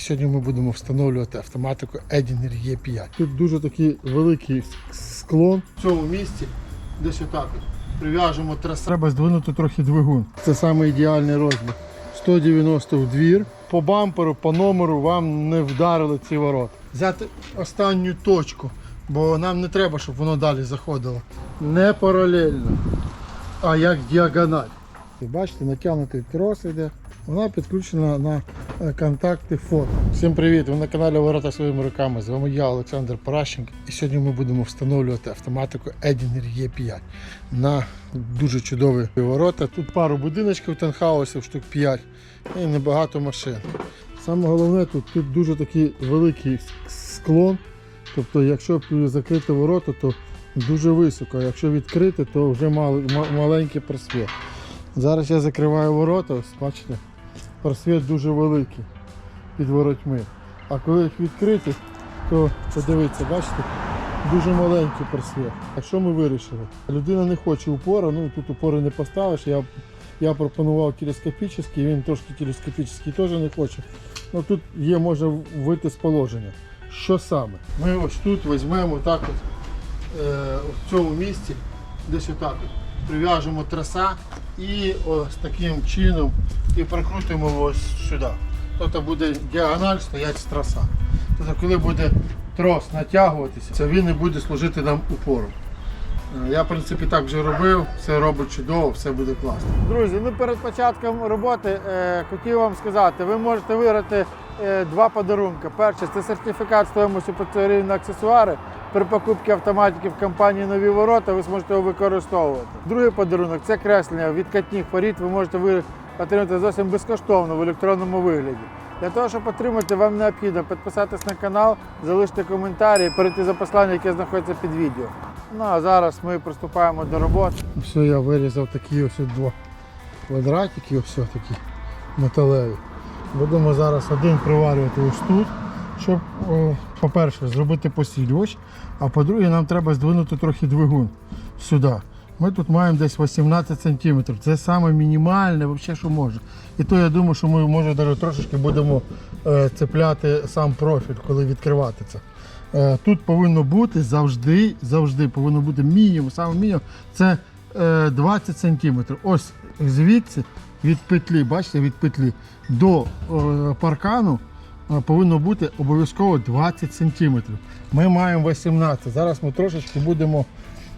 І сьогодні ми будемо встановлювати автоматику Edinger E5. Тут дуже такий великий склон. В цьому місці десь отак от прив'яжемо траса. Треба здвинути трохи двигун. Це саме ідеальний розмір. 190 в двір. По бамперу, по номеру вам не вдарили ці ворота. Взяти останню точку, бо нам не треба, щоб воно далі заходило. Не паралельно, а як діагональ. Ви бачите, натягнутий трос йде. Вона підключена на е, контакти фото. Всім привіт! Ви на каналі Ворота своїми руками. З вами я, Олександр Паращенко. І сьогодні ми будемо встановлювати автоматику Edinger E5 на дуже чудові ворота. Тут пару будиночків танхаусів, штук 5 і небагато машин. Саме головне, тут, тут дуже такий великий склон. Тобто, якщо закрити ворота, то дуже високо. а Якщо відкрити, то вже мал- маленький просвіт. Зараз я закриваю ворота, ось бачите, просвіт дуже великий під воротьми. А коли їх відкрити, то подивіться, бачите, дуже маленький просвіт. А що ми вирішили? Людина не хоче упора, ну тут упори не поставиш. Я, я пропонував телескопічний, він трошки телескопічний теж не хоче. Ну тут є, може вийти з положення. Що саме? Ми ось тут візьмемо так от, е, в цьому місці, десь отак от, прив'яжемо траса і ось таким чином і прикрутимо ось сюди. Тобто буде діагональ стоять траса. Тобто коли буде трос натягуватися, це він і буде служити нам упором. Е, Я, в принципі, так вже робив, все робить чудово, все буде класно. Друзі, ну перед початком роботи е, хотів вам сказати, ви можете виграти е, два подарунки. Перше це сертифікат стоїмості потрібні на аксесуари. При покупці автоматики в компанії Нові ворота ви зможете його використовувати. Другий подарунок це креслення відкатних порід. Ви можете отримати зовсім безкоштовно в електронному вигляді. Для того, щоб отримати, вам необхідно підписатись на канал, залишити коментарі перейти за посланням, яке знаходиться під відео. Ну а зараз ми приступаємо до роботи. Все, я вирізав такі ось два квадратики, ось такі металеві. Будемо зараз один приварювати ось тут, щоб, по-перше, зробити посілювач, а по-друге, нам треба здвинути трохи двигун сюди. Ми тут маємо десь 18 см. Це саме мінімальне, взагалі, що може. І то я думаю, що ми може навіть трошечки будемо е, цепляти сам профіль, коли відкривати це. Е, тут повинно бути завжди, завжди повинно бути мінімум, саме мінімум це е, 20 см. Ось звідси від петлі, бачите, від петлі до е, паркану е, повинно бути обов'язково 20 см. Ми маємо 18. Зараз ми трошечки будемо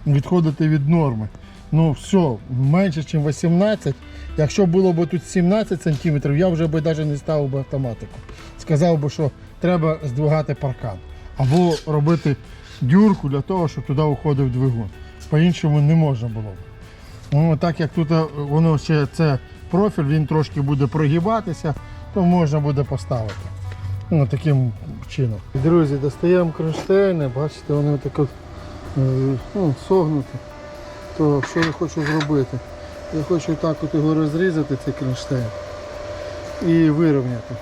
відходити від норми. Ну все, менше, ніж 18. Якщо було б тут 17 см, я вже би навіть не ставив би автоматику. Сказав би, що треба здвигати паркан. Або робити дюрку для того, щоб туди уходив двигун. По-іншому не можна було б. Ну, так як тут е, воно ще це профіль, він трошки буде прогибатися, то можна буде поставити. Ну, таким чином. Друзі, достаємо кронштейни, бачите, вони так от, е, ну, согнуті. То що я хочу зробити? Я хочу так от його розрізати, цей кронштейн, і вирівняти.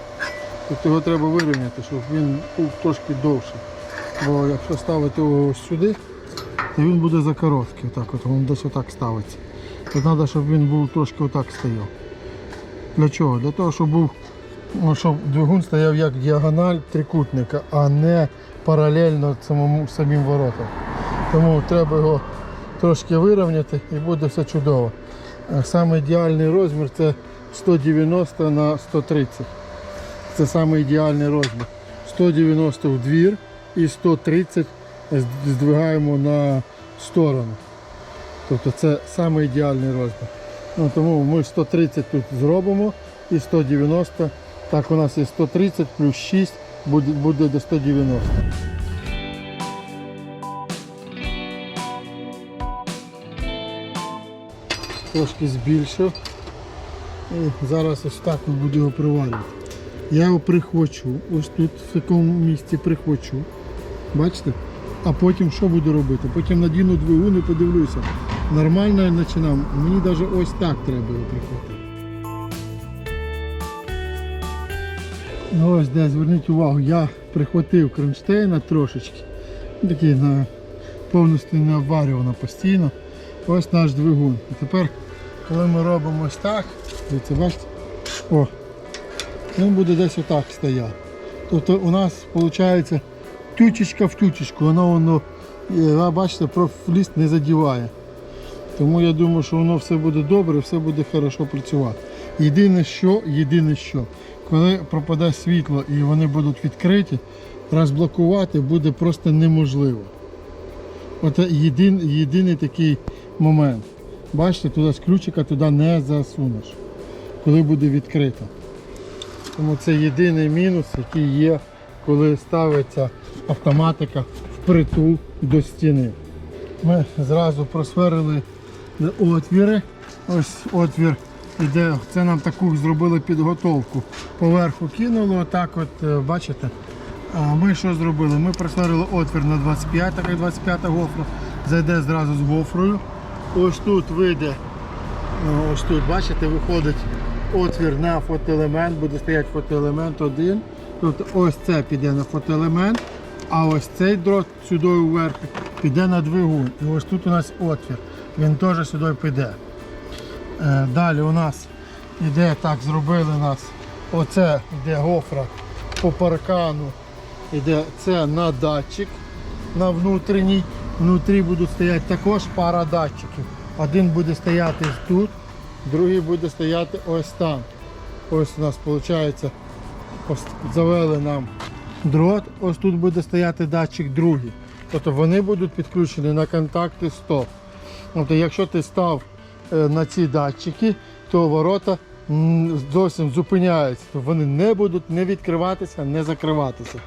Тобто його треба вирівняти, щоб він був трошки довший. Бо якщо ставити його ось сюди, то він буде за короткий. Отак от, він десь отак ставиться. То треба, щоб він був трошки отак стояв. Для чого? Для того, щоб був, ну, щоб двигун стояв як діагональ трикутника, а не паралельно самому самим воротам. Тому треба його трошки вирівняти і буде все чудово. Саме ідеальний розмір це 190 на 130. Це саме ідеальний розмір. 190 в двір і 130 здвигаємо на сторону. Тобто це саме ідеальний розмір. Ну, тому ми 130 тут зробимо і 190. Так, у нас є 130 плюс 6 буде, буде до 190. Трошки збільшив. І зараз ось так от буду його приварювати. Я його прихвачу, ось тут в такому місці прихвачу. Бачите? А потім що буду робити? Потім надіну двигун і подивлюся. Нормально я починав. Мені навіть ось так треба його прихватити. Ну ось де, зверніть увагу, я прихватив кронштейна трошечки. Такий на повністю не обварювано постійно. Ось наш двигун. І тепер, коли ми робимо ось так, дивіться, бачите, о, він буде десь отак стояти. Тобто у нас виходить тючечка в тючечку, воно воно, е, бачите, профліст не задіває. Тому я думаю, що воно все буде добре, все буде хорошо працювати. Єдине що, єдине що, коли пропаде світло і вони будуть відкриті, розблокувати буде просто неможливо. Це єдин, єдиний такий момент. Бачите, туди з ключика туди не засунеш, коли буде відкрито. Тому це єдиний мінус, який є, коли ставиться автоматика впритул до стіни. Ми зразу просверили отвіри. Ось отвір іде. Це нам таку зробили підготовку. Поверху кинули, отак от, е, бачите. А ми що зробили? Ми просверлили отвір на 25, так як 25 гофра. Зайде зразу з гофрою. Ось тут вийде, ну, ось тут, бачите, виходить отвір на фотоелемент, буде стояти фотоелемент один. Тобто ось це піде на фотоелемент, а ось цей дрот сюди вверх піде на двигун. І ось тут у нас отвір. Він теж сюди піде. Е, Далі у нас іде так, зробили нас. Оце йде гофра по паркану. Іде це на датчик на внутрішній. Внутрі будуть стояти також пара датчиків. Один буде стояти тут, другий буде стояти ось там. Ось у нас виходить, ось завели нам дрот, ось тут буде стояти датчик другий. Тобто вони будуть підключені на контакти 100. Тобто, якщо ти став на ці датчики, то ворота зовсім зупиняються. Тобто вони не будуть не відкриватися, не закриватися.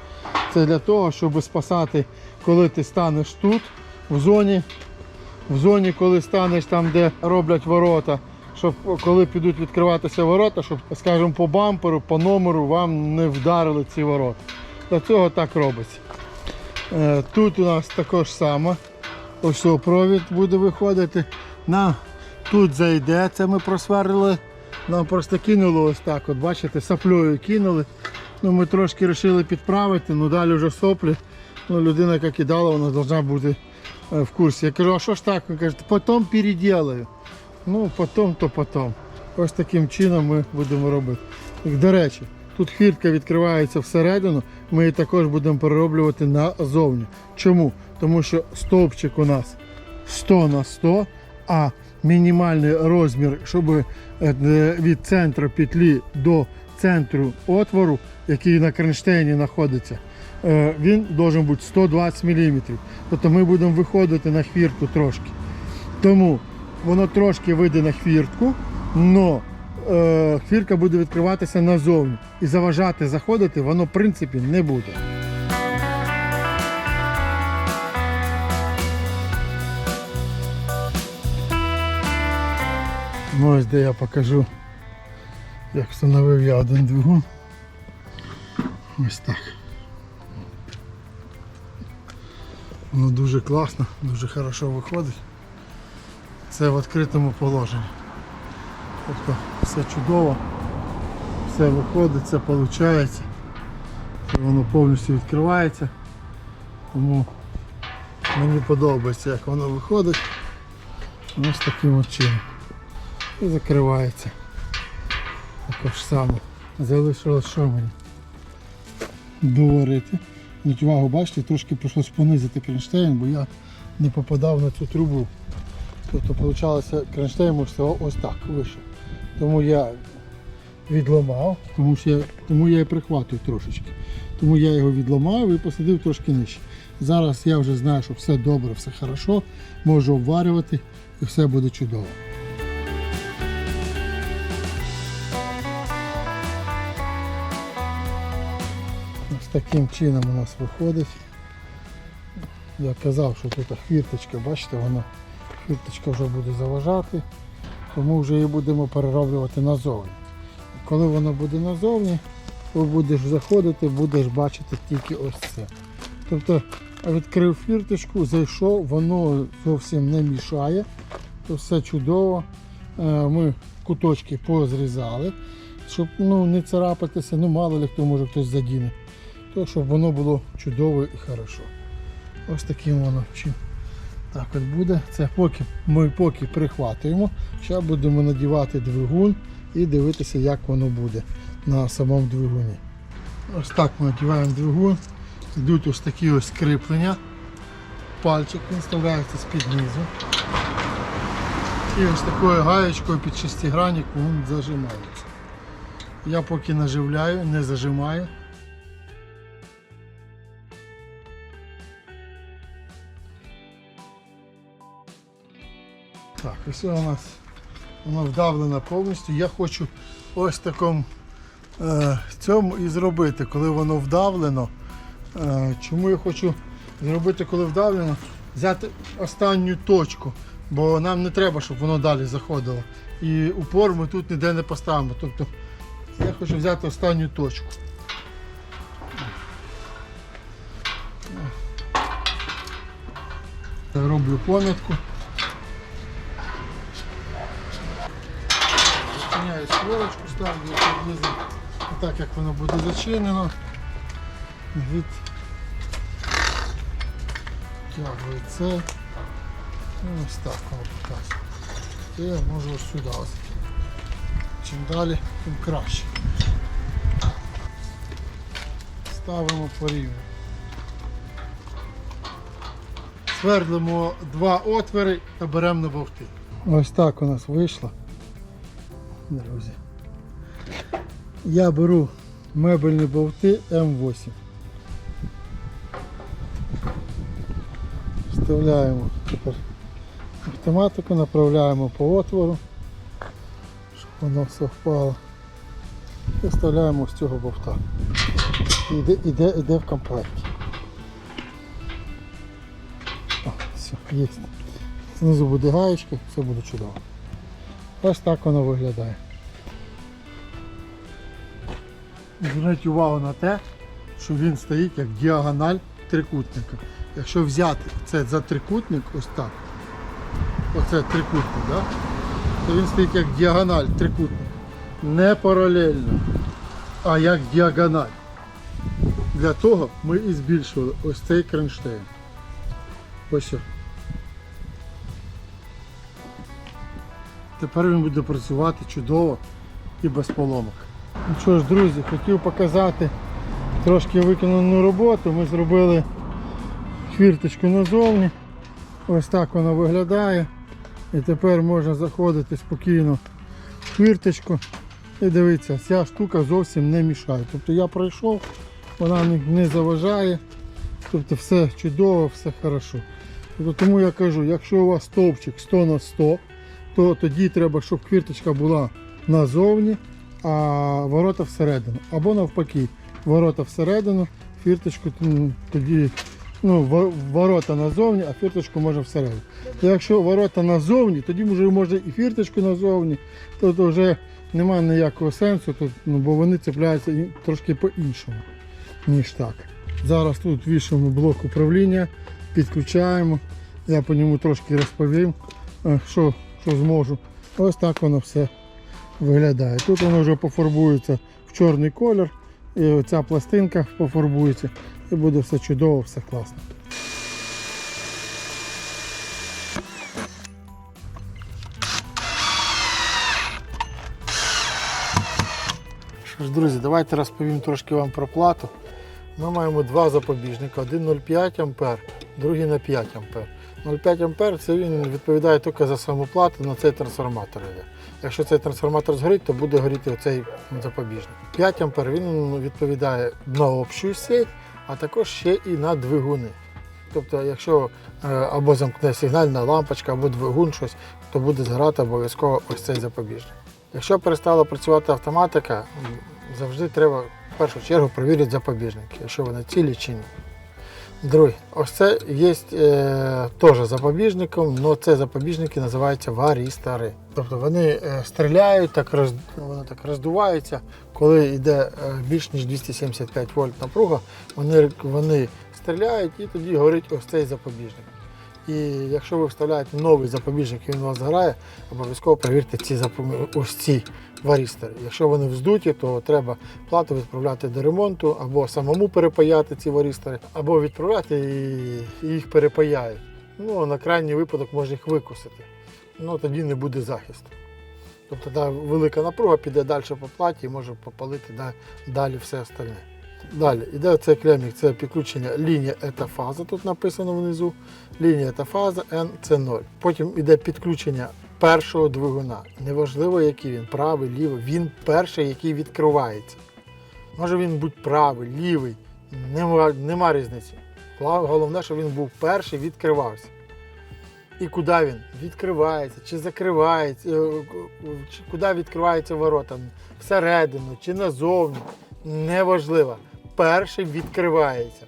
Це для того, щоб спасати, коли ти станеш тут, в зоні, в зоні, коли станеш там, де роблять ворота, щоб коли підуть відкриватися ворота, щоб, скажімо, по бамперу, по номеру вам не вдарили ці ворота. Для цього так робиться. Е, Тут у нас також саме. Ось провід буде виходити. Нам тут зайде, це ми просверлили. Нам просто кинуло ось так. От бачите, саплею кинули. Ну, ми трошки вирішили підправити, ну далі вже соплі. Ну, людина, яка кидала, вона повинна бути е, в курсі. Я кажу, а що ж так? Він каже, потім переділаю. Ну, потім, то потім. Ось таким чином ми будемо робити. До речі, тут хвіртка відкривається всередину, ми її також будемо перероблювати назовні. Чому? Тому що стовпчик у нас 100 на 100, а мінімальний розмір, щоб е, від центру петлі до центру отвору, який на кронштейні знаходиться, е, він має бути 120 мм. Тобто ми будемо виходити на хвіртку трошки. Тому воно трошки вийде на хвіртку, але е, хвіртка буде відкриватися назовні. І заважати заходити воно в принципі не буде. Ну, ось де я покажу, як встановив я один двигун. Ось так. Воно дуже класно, дуже хорошо виходить. Це в відкритому положенні. Тобто все чудово, все виходить, все виходить. Воно повністю відкривається. Тому мені подобається, як воно виходить. Ось таким от чином. І закривається. Також само. Залишилось що мені? Доварити. Увагу, бачите, трошки прийшлось понизити кронштейн, бо я не попадав на цю трубу. Тобто виходить, кронштейн може ось так вище. Тому я відламав, тому, що я, тому я і прихватую трошечки. Тому я його відламав і посадив трошки нижче. Зараз я вже знаю, що все добре, все хорошо, можу обварювати і все буде чудово. Таким чином у нас виходить. Я казав, що тут хвірточка, бачите, вона хвірточка вже буде заважати, тому вже її будемо перероблювати назовні. Коли вона буде назовні, то будеш заходити, будеш бачити тільки ось це. Тобто відкрив фірточку, зайшов, воно зовсім не мішає, все чудово. Е, Ми куточки позрізали, щоб ну, не царапатися, ну мало ли хто може хтось задіне то щоб воно було чудово і хорошо. Ось таким воно. Так от буде. Це поки ми поки прихватуємо. Зараз будемо надівати двигун і дивитися, як воно буде на самому двигуні. Ось так ми одягаємо двигун. Йдуть ось такі ось кріплення. Пальчик вставляється з-під низу. І ось такою гаєчкою під шестигранник він зажимається. Я поки наживляю, не зажимаю. Так, ось у нас воно вдавлено повністю. Я хочу ось такому е, цьому і зробити, коли воно вдавлено. Е, чому я хочу зробити, коли вдавлено? Взяти останню точку, бо нам не треба, щоб воно далі заходило. І упор ми тут ніде не поставимо. Тобто я хочу взяти останню точку. Роблю помітку. Створочку, ставлю приблизно так, як воно буде зачинено. Від це. І ось так воно показує. І я можу ось сюди ось. Чим далі, тим краще. Ставимо порівну. Свердлимо два отвори та беремо на бовти. Ось так у нас вийшло. Друзі. Я беру мебельні болти М8. Вставляємо тепер автоматику, направляємо по отвору, щоб воно все впало. І вставляємо з цього болта. Іде, іде, іде в комплекті. О, все, є. Знизу буде гаєчка, все буде чудово. Ось так воно виглядає. Зверніть увагу на те, що він стоїть як діагональ трикутника. Якщо взяти це за трикутник, ось так, оце трикутник, да? то він стоїть як діагональ трикутник. Не паралельно, а як діагональ. Для того ми і збільшували ось цей кронштейн. Ось. Тепер він буде працювати чудово і без поломок. Ну що ж, друзі, хотів показати трошки виконану роботу. Ми зробили хвірточку назовні. Ось так вона виглядає. І тепер можна заходити спокійно в хвірточку. І дивіться, ця штука зовсім не мішає. Тобто я пройшов, вона не- заважає. Тобто все чудово, все хорошо. Тобто, тому я кажу, якщо у вас стовпчик 100 на 100, то тоді треба, щоб хвірточка була назовні, а ворота всередину. Або навпаки, ворота всередину, фірточку тоді ну, ворота назовні, а фірточку може всередину. То якщо ворота назовні, тоді вже можна і фірточку назовні, то, то вже немає ніякого сенсу, тут, ну, бо вони цепляються трошки по-іншому, ніж так. Зараз тут вішаємо блок управління, підключаємо. Я по ньому трошки розповім, е, що, що зможу. Ось так воно все виглядає. Тут воно вже пофарбується в чорний колір, і оця пластинка пофарбується, і буде все чудово, все класно. Що ж, друзі, давайте розповім трошки вам про плату. Ми маємо два запобіжника, один 0,5 А, другий на 5 А. 0,5 А це він відповідає тільки за саму плату, на цей трансформатор йде. Якщо цей трансформатор згорить, то буде горіти оцей запобіжник. 5 А він відповідає на общу сеть, а також ще і на двигуни. Тобто, якщо е, або замкне сигнальна лампочка, або двигун щось, то буде згорати обов'язково ось цей запобіжник. Якщо перестала працювати автоматика, завжди треба в першу чергу перевірити запобіжники, якщо вони цілі чи ні. Друге, ось це є е, теж запобіжником, але це запобіжники називаються варістори. Тобто вони е, стріляють, так роз, вони так роздуваються. Коли йде е, більш ніж 275 вольт напруга, вони, вони стріляють і тоді горить ось цей запобіжник. І якщо ви вставляєте новий запобіжник і він у вас згорає, обов'язково перевірте ці ось ці варістори. Якщо вони вздуті, то треба плату відправляти до ремонту, або самому перепаяти ці варістори, або відправляти і їх перепаяють. Ну, на крайній випадок можна їх викусити. Ну тоді не буде захисту. Тобто да, велика напруга піде далі по платі і може попалити да- далі все остальне. Далі іде цей клемік, це підключення лінія ета фаза, тут написано внизу. Лінія ета фаза, N це 0. Потім іде підключення першого двигуна. Неважливо, який він, правий, лівий, він перший, який відкривається. Може він бути правий, лівий, нема, нема різниці. Головне, щоб він був перший, відкривався. І куди він? Відкривається, чи закривається, е, чи куди відкриваються ворота? Всередину чи назовні. Неважливо. Перший відкривається.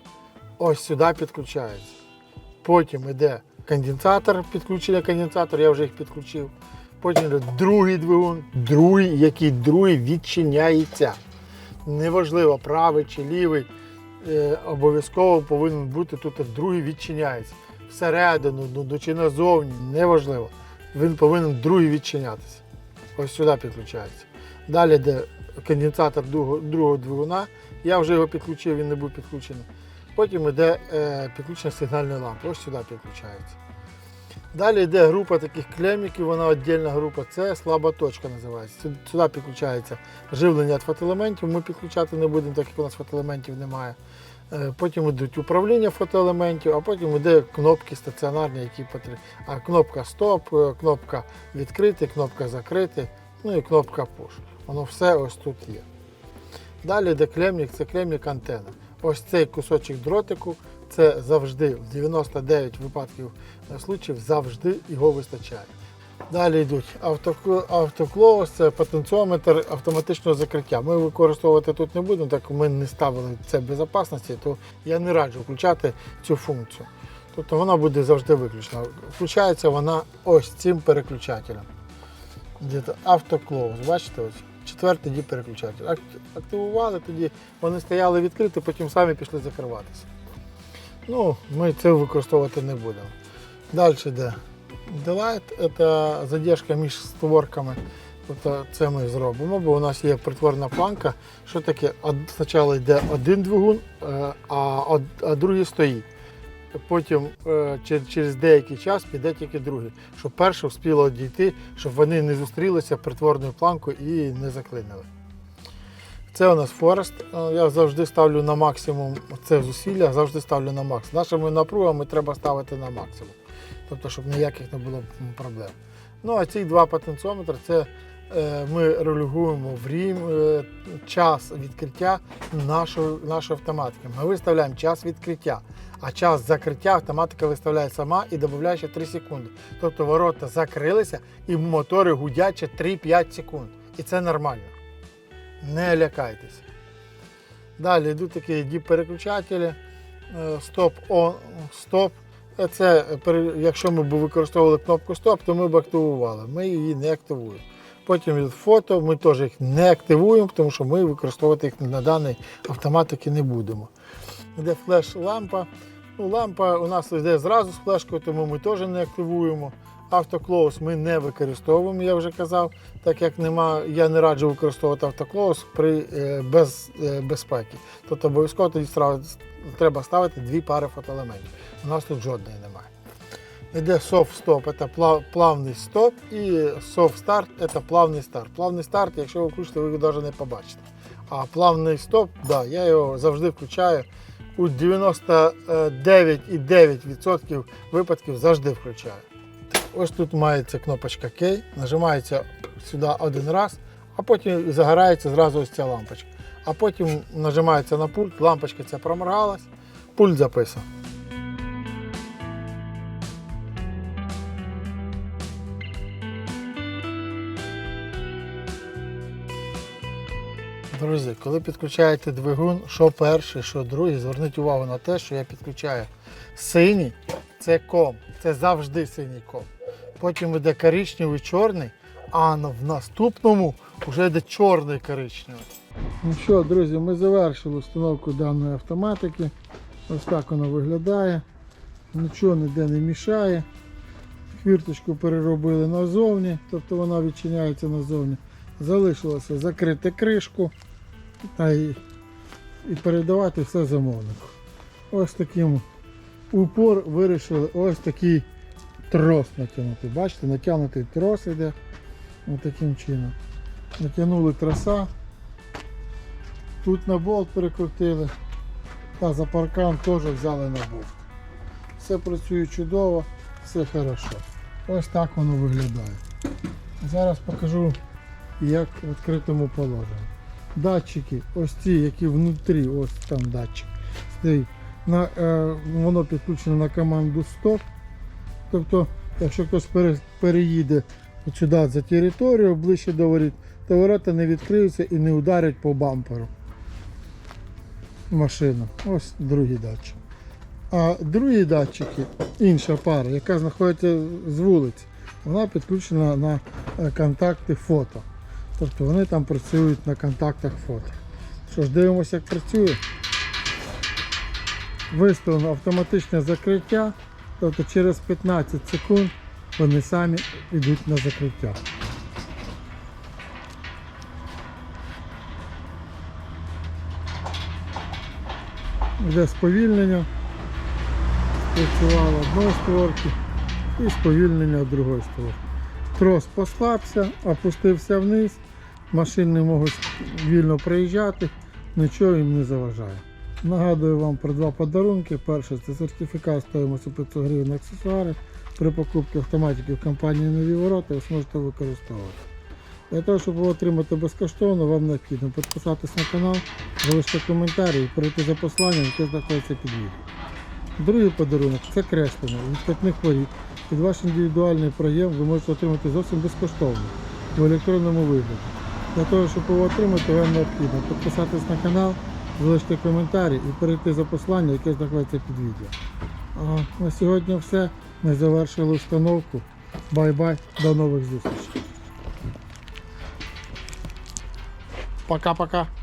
Ось сюди підключається. Потім йде конденсатор, підключення конденсатора, я вже їх підключив. Потім другий двигун, другий, який другий відчиняється. Неважливо, правий чи лівий, е, обов'язково повинен бути тут другий відчиняється. Всередину, ну, ну, чи назовні, неважливо. Він повинен другий відчинятися. Ось сюди підключається. Далі йде конденсатор другого, другого двигуна. Я вже його підключив, він не був підключений. Потім йде е, підключення сигнальної лампи. Ось сюди підключається. Далі йде група таких клеміків, вона віддільна група. Це слаба точка називається. Сюди- підключається живлення від фотоелементів. Ми підключати не будемо, так як у нас фотоелементів немає. Е, Потім йдуть управління фотоелементів, а потім йде кнопки стаціонарні, які потрібні. А кнопка стоп, е, кнопка відкрити, кнопка закрити, ну і кнопка push. Воно все ось тут є. Далі йде клемник, це клемник антена. Ось цей кусочок дротику, це завжди, в 99 випадків е, случаїв, завжди його вистачає. Далі йдуть автоклоус, це потенціометр автоматичного закриття. Ми використовувати тут не будемо, так ми не ставили це безпечності, то я не раджу включати цю функцію. Тобто вона буде завжди виключена. Включається вона ось цим переключателем. Автоклоус, бачите, ось четвертий дій переключатель. Активували, тоді вони стояли відкриті, потім самі пішли закриватися. Ну, ми це використовувати не будемо. Далі йде Delight, це задержка між створками. Тобто це ми зробимо, бо у нас є притворна планка. Що таке? Спочатку йде один двигун, е, а другий стоїть. Потім е, через деякий час піде тільки другий, щоб перше вспіло дійти, щоб вони не зустрілися притворною планкою і не заклинили. Це у нас Форест. Е, Я завжди ставлю на максимум це зусилля, завжди ставлю на максимум. Нашими напругами треба ставити на максимум. Тобто, щоб ніяких не було проблем. Ну, а ці два потенціометри це ми регулюємо в рім, е, час відкриття нашої, нашої автоматики. Ми виставляємо час відкриття, а час закриття автоматика виставляє сама і додає ще 3 секунди. Тобто ворота закрилися і мотори гудять ще 3-5 секунд. І це нормально. Не лякайтеся. Далі йдуть такі діп-переключателі. е, Стоп, он, стоп. Е, Це е, якщо ми б використовували кнопку стоп, то ми б активували. Ми її не активуємо. Потім від фото ми теж їх не активуємо, тому що ми використовувати їх на даній автоматики не будемо. Йде флеш-лампа. Ну, лампа у нас йде зразу з флешкою, тому ми теж не активуємо. Автоклоус ми не використовуємо, я вже казав, так як нема, я не раджу використовувати автоклоус при е, без е, безпеки. Тобто обов'язково тоді треба ставити дві пари фотоелементів. У нас тут жодної немає. Йде soft стоп, це плавний стоп, і soft старт це плавний старт. Плавний старт, якщо ви включите, ви його навіть не побачите. А плавний стоп, да, я його завжди включаю. У 99,9% випадків завжди включаю. Ось тут мається кнопочка K, нажимається сюди один раз, а потім загорається зразу ось ця лампочка. А потім нажимається на пульт, лампочка ця проморгалась, пульт записав. Друзі, коли підключаєте двигун, що перший, що другий, зверніть увагу на те, що я підключаю синій, це ком, це завжди синій ком. Потім йде коричневий, чорний, а в наступному вже йде чорний коричневий. Ну що, друзі, ми завершили установку даної автоматики. Ось так воно виглядає. Нічого ніде не мішає. Хвірточку переробили назовні, тобто вона відчиняється назовні. Залишилося закрити кришку та і, і передавати все замовнику. Ось таким упор вирішили ось такий трос натягнути. Бачите, натягнутий трос іде ось таким чином. Натягнули троса. Тут на болт перекрутили. Та за паркан теж взяли на болт. Все працює чудово, все хорошо. Ось так воно виглядає. Зараз покажу, як в відкритому положенні. Датчики, ось ці, які внутрі, ось там датчик. На, е, воно підключено на команду стоп. Тобто, якщо хтось пере- переїде сюди за територію, ближче до воріт, то ворота не відкриються і не ударять по бамперу машину. Ось другий датчик. А другі датчики, інша пара, яка знаходиться з вулиці, вона підключена на е, контакти фото. Тобто вони там працюють на контактах фото. Що ж, дивимося, як працює. Виставлено автоматичне закриття, тобто через 15 секунд вони самі йдуть на закриття. Йде сповільнення, спрацювало одної створки і сповільнення другої створки. Трос послабся, опустився вниз, машини можуть вільно проїжджати, нічого їм не заважає. Нагадую вам про два подарунки. Перше це сертифікат стоїмості 500 гривень аксесуари. При покупці автоматиків компанії Нові ворота ви зможете використовувати. Для того, щоб його отримати безкоштовно, вам необхідно підписатись на канал, залишити коментарі і перейти за посланням, яке знаходиться під відео. Другий подарунок це креслення від п'ятних воріт. Під ваш індивідуальний проєм ви можете отримати зовсім безкоштовно в електронному вигляді. Для того, щоб його отримати, вам необхідно підписатись на канал, залишити коментарі і перейти за послання, яке знаходиться під відео. А на сьогодні все. Ми завершили установку. Бай-бай, до нових зустрічей. Пока-пока.